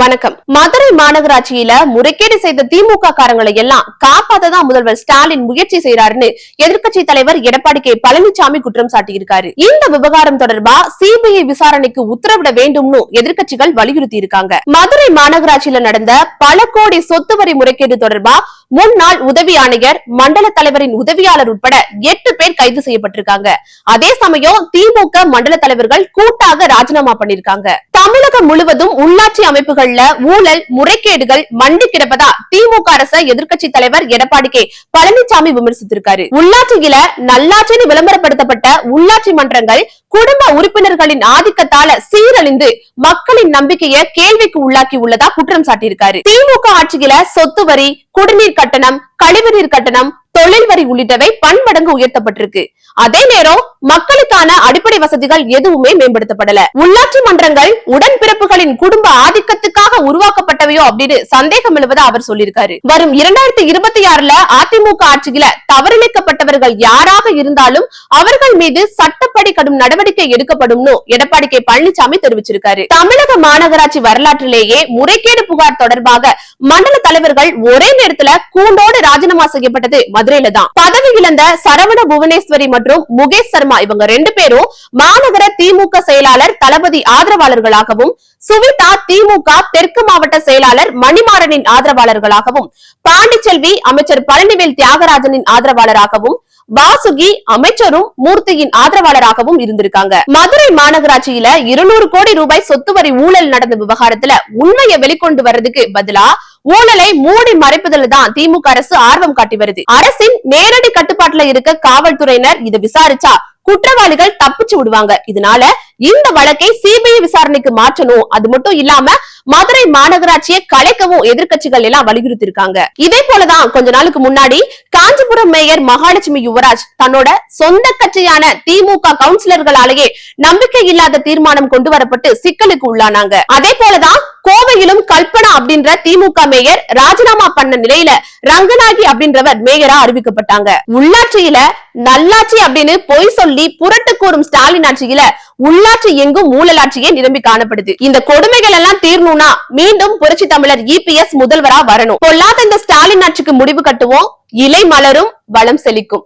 வணக்கம். மதுரை மாநகராட்சியில முறைகேடு செய்த திமுக காரங்களை எல்லாம் காப்பாத்ததான் முதல்வர் ஸ்டாலின் முயற்சி செய்யறாருன்னு எதிர்கட்சி தலைவர் எடப்பாடி கே. பழனிசாமி குற்றம் சாட்டியிருக்காரு. இந்த விவகாரம் தொடர்பா சிபிஐ விசாரணைக்கு உத்தரவிட வேண்டும்னு எதிர்கட்சிகள் வலியுறுத்தி இருக்காங்க மதுரை மாநகராட்சியில நடந்த பல கோடி சொத்து வரி முறைகேடு தொடர்பா முன்னாள் உதவி ஆணையர் மண்டல தலைவரின் உதவியாளர் உட்பட எட்டு பேர் கைது செய்யப்பட்டிருக்காங்க. அதே சமயம் திமுக மண்டல தலைவர்கள் கூட்டாக ராஜினாமா பண்ணிருக்காங்க தமிழகம் முழுவதும் உள்ளாட்சி அமைப்புகள் அமைப்புகள்ல ஊழல் முறைகேடுகள் மண்டி கிடப்பதா திமுக அரச எதிர்கட்சி தலைவர் எடப்பாடி கே. பழனிசாமி விமர்சித்திருக்காரு. உள்ளாட்சியில நல்லாட்சின்னு விளம்பரப்படுத்தப்பட்ட உள்ளாட்சி மன்றங்கள் குடும்ப உறுப்பினர்களின் ஆதிக்கத்தால சீரழிந்து மக்களின் நம்பிக்கையை கேள்விக்கு உள்ளாக்கி உள்ளதா குற்றம் சாட்டியிருக்காரு. திமுக ஆட்சியில சொத்து வரி குடிநீர் கட்டணம் கழிவுநீர் கட்டணம் தொழில் வரி உள்ளிட்டவை பன்மடங்கு உயர்த்தப்பட்டிருக்கு. அதே நேரம் மக்களுக்கான அடிப்படை வசதிகள் எதுவுமே மேம்படுத்தப்படல. உள்ளாட்சி மன்றங்கள் உடன்பிறப்புகளின் குடும்ப ஆதிக்கத்துக்காக உருவாக்கப்பட்டவையோ அப்படின்னு சந்தேகம் எழுவதா அவர் சொல்லியிருக்காரு. வரும் இரண்டாயிரத்தி இருபத்தி ஆறுல அதிமுக ஆட்சியில தவறிழைக்கப்பட்டவர்கள் யாராக இருந்தாலும் அவர்கள் மீது சட்டப்படி கடும் நடவடிக்கை எடுக்கப்படும் எடப்பாடி கே பழனிசாமி தெரிவிச்சிருக்காரு. தமிழக மாநகராட்சி வரலாற்றிலேயே முறைகேடு புகார் தொடர்பாக மண்டல தலைவர்கள் ஒரே நேரத்துல கூண்டோடு ராஜினாமா செய்யப்பட்டது மதுரையில தான் பதவி இழந்த சரவண புவனேஸ்வரி மற்றும் முகேஷ் சர்மா இவங்க ரெண்டு பேரும் மாநகர திமுக செயலாளர் தளபதி ஆதரவாளர்களாகவும் சுவிதா திமுக தெற்கு மாவட்ட செயலாளர் மணிமாறனின் ஆதரவாளர்களாகவும் பாண்டிச்செல்வி அமைச்சர் பழனிவேல் தியாகராஜனின் ஆதரவாளராகவும் வாசுகி அமைச்சரும் மூர்த்தியின் ஆதரவாளராகவும் இருந்திருக்காங்க. மதுரை மாநகராட்சியில இருநூறு கோடி ரூபாய் சொத்து வரி ஊழல் நடந்த விவகாரத்துல உண்மையை வெளிக்கொண்டு வர்றதுக்கு பதிலா ஊழலை மூடி மறைப்பதில் தான் திமுக அரசு ஆர்வம் காட்டி வருது. அரசின் நேரடி கட்டுப்பாட்டுல இருக்க காவல்துறையினர் இதை விசாரிச்சா குற்றவாளிகள் தப்பிச்சு விடுவாங்க. இதனால இந்த வழக்கை சிபிஐ விசாரணைக்கு மாற்றணும். அது மட்டும் இல்லாம மதுரை மாநகராட்சியை கலைக்கவும் எதிர்க்கட்சிகள் எல்லாம் வலியுறுத்தி இருக்காங்க இதே போலதான் கொஞ்ச நாளுக்கு முன்னாடி காஞ்சிபுரம் மேயர் மகாலட்சுமி யுவராஜ் தன்னோட சொந்த கட்சியான திமுக கவுன்சிலர்களாலேயே நம்பிக்கை இல்லாத தீர்மானம் கொண்டு வரப்பட்டு சிக்கலுக்கு உள்ளானாங்க. அதே போலதான் கோவையிலும் கல்பனா அப்படின்ற திமுக மேயர் ராஜினாமா பண்ண நிலையில ரங்கநாயகி அப்படின்றவர் மேயரா அறிவிக்கப்பட்டாங்க. உள்ளாட்சியில நல்லாட்சி அப்படின்னு பொய் சொல்லி புரட்டு கூறும் ஸ்டாலின் ஆட்சியில உள்ளாட்சி எங்கும் ஊழலாட்சியே நிரம்பி காணப்படுது. இந்த கொடுமைகள் எல்லாம் தீரணும்னா மீண்டும் புரட்சி தமிழர் இபிஎஸ் முதல்வரா வரணும். பொல்லாத இந்த ஸ்டாலின் ஆட்சிக்கு முடிவு கட்டுவோம். இலை மலரும் வளம் செழிக்கும்.